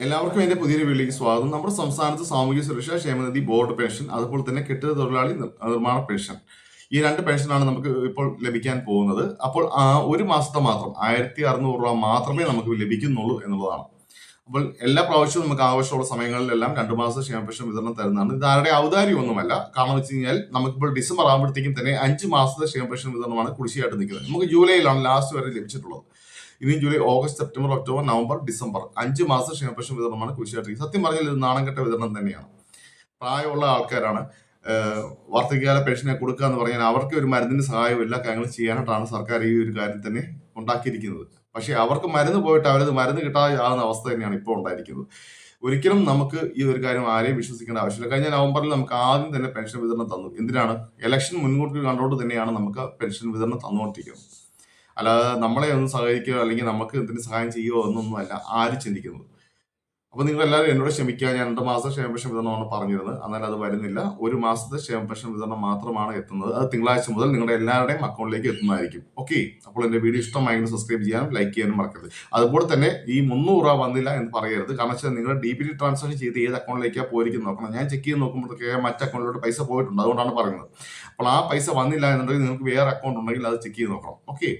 എല്ലാവർക്കും എന്റെ പുതിയൊരു വീട്ടിലേക്ക് സ്വാഗതം. നമ്മുടെ സംസ്ഥാനത്ത് സാമൂഹ്യ സുരക്ഷാ ക്ഷേമനിധി ബോർഡ് പെൻഷൻ അതുപോലെ തന്നെ കെട്ടിട തൊഴിലാളി നിർ- നിർമ്മാണ പെൻഷൻ. ഈ രണ്ട് പെൻഷനാണ് നമുക്ക് ഇപ്പോൾ ലഭിക്കാൻ പോകുന്നത്. അപ്പോൾ ആ ഒരു മാസത്തെ മാത്രം ആയിരത്തി അറുന്നൂറ് രൂപ മാത്രമേ നമുക്ക് ലഭിക്കുന്നുള്ളൂ എന്നുള്ളതാണ്. അപ്പോൾ എല്ലാ പ്രാവശ്യവും നമുക്ക് ആവശ്യമുള്ള സമയങ്ങളിലെല്ലാം രണ്ട് മാസം ക്ഷേമ പെൻഷൻ വിതരണം തരുന്നതാണ്. ഇത് ആരുടെ ഔദാര്യമൊന്നുമല്ല. കാരണം വെച്ച് കഴിഞ്ഞാൽ നമുക്കിപ്പോൾ ഡിസംബർ ആകുമ്പോഴത്തേക്കും തന്നെ അഞ്ച് മാസത്തെ ക്ഷേമ പെൻഷൻ വിതരണമാണ് കുടിശ്ശിയായിട്ട് നിൽക്കുന്നത്. നമുക്ക് ജൂലൈയിലാണ് ലാസ്റ്റ് വരെ ലഭിച്ചിട്ടുള്ളത്. ഇനി July August September October November December. അഞ്ച് മാസം ക്ഷേമപക്ഷം വിതരണമാണ് കുശിയാട്ടി സത്യം പറഞ്ഞാൽ ഇത് നാണംകെട്ട വിതരണം തന്നെയാണ്. പ്രായമുള്ള ആൾക്കാരാണ് വാർദ്ധക്യകാല പെൻഷനെ കൊടുക്കുക എന്ന് പറഞ്ഞാൽ അവർക്ക് ഒരു മരുന്നിന് സഹായവും എല്ലാ കാര്യങ്ങളും ചെയ്യാനായിട്ടാണ് സർക്കാർ ഈ ഒരു കാര്യം തന്നെ ഉണ്ടാക്കിയിരിക്കുന്നത്. പക്ഷേ അവർക്ക് മരുന്ന് പോയിട്ട് അവരത് മരുന്ന് കിട്ടാതെ ആകുന്ന അവസ്ഥ തന്നെയാണ് ഇപ്പോൾ ഉണ്ടായിരിക്കുന്നത്. ഒരിക്കലും നമുക്ക് ഈ ഒരു കാര്യം ആരെയും വിശ്വസിക്കേണ്ട ആവശ്യമില്ല. കഴിഞ്ഞ നവംബറിൽ നമുക്ക് ആദ്യം തന്നെ പെൻഷൻ വിതരണം തന്നു. എന്തിനാണ്? ഇലക്ഷൻ മുൻകൂട്ടി കണ്ടുകൊണ്ട് തന്നെയാണ് നമുക്ക് പെൻഷൻ വിതരണം തന്നുകൊണ്ടിരിക്കുന്നത്. അല്ലാതെ നമ്മളെ ഒന്ന് സഹായിക്കുകയോ അല്ലെങ്കിൽ നമുക്ക് എന്തിനു സഹായം ചെയ്യുകയോ എന്നൊന്നും അല്ല ആരും ചിന്തിക്കുന്നത്. അപ്പൊ നിങ്ങൾ എല്ലാവരും എന്നോട് ക്ഷമിക്കുക. ഞാൻ രണ്ട് മാസം ക്ഷേമ വിതരണമാണ് പറഞ്ഞിരുന്നത്. എന്നാൽ അത് വരുന്നില്ല. ഒരു മാസത്തെ ക്ഷേമ വിതരണം മാത്രമാണ് എത്തുന്നത്. അത് തിങ്കളാഴ്ച മുതൽ നിങ്ങളുടെ എല്ലാവരുടെയും അക്കൗണ്ടിലേക്ക് എത്തുന്നതായിരിക്കും. ഓക്കെ. അപ്പോൾ എന്റെ വീഡിയോ ഇഷ്ടമായെങ്കിൽ സബ്സ്ക്രൈബ് ചെയ്യാനും ലൈക്ക് ചെയ്യാനും മറക്കരുത്. അതുപോലെ തന്നെ ഈ മുന്നൂറ് രൂപ വന്നില്ല എന്ന് പറയരുത്. കാരണം വെച്ചാൽ നിങ്ങൾ ഡി പി ടി ട്രാൻസാക്ഷൻ ചെയ്ത് ഏത് അക്കൗണ്ടിലേക്കാണ് പോയിരിക്കും നോക്കണം. ഞാൻ ചെക്ക് ചെയ്ത് നോക്കുമ്പോഴത്തേക്ക് മറ്റ് അക്കൗണ്ടിലോട്ട് പൈസ പോയിട്ടുണ്ട്. അതുകൊണ്ടാണ് പറയുന്നത് അപ്പോൾ ആ പൈസ വന്നില്ല എന്നുണ്ടെങ്കിൽ നിങ്ങൾക്ക് വേറെ അക്കൗണ്ട് ഉണ്ടെങ്കിൽ അത് ചെക്ക് ചെയ്ത് നോക്കണം. ഓക്കെ.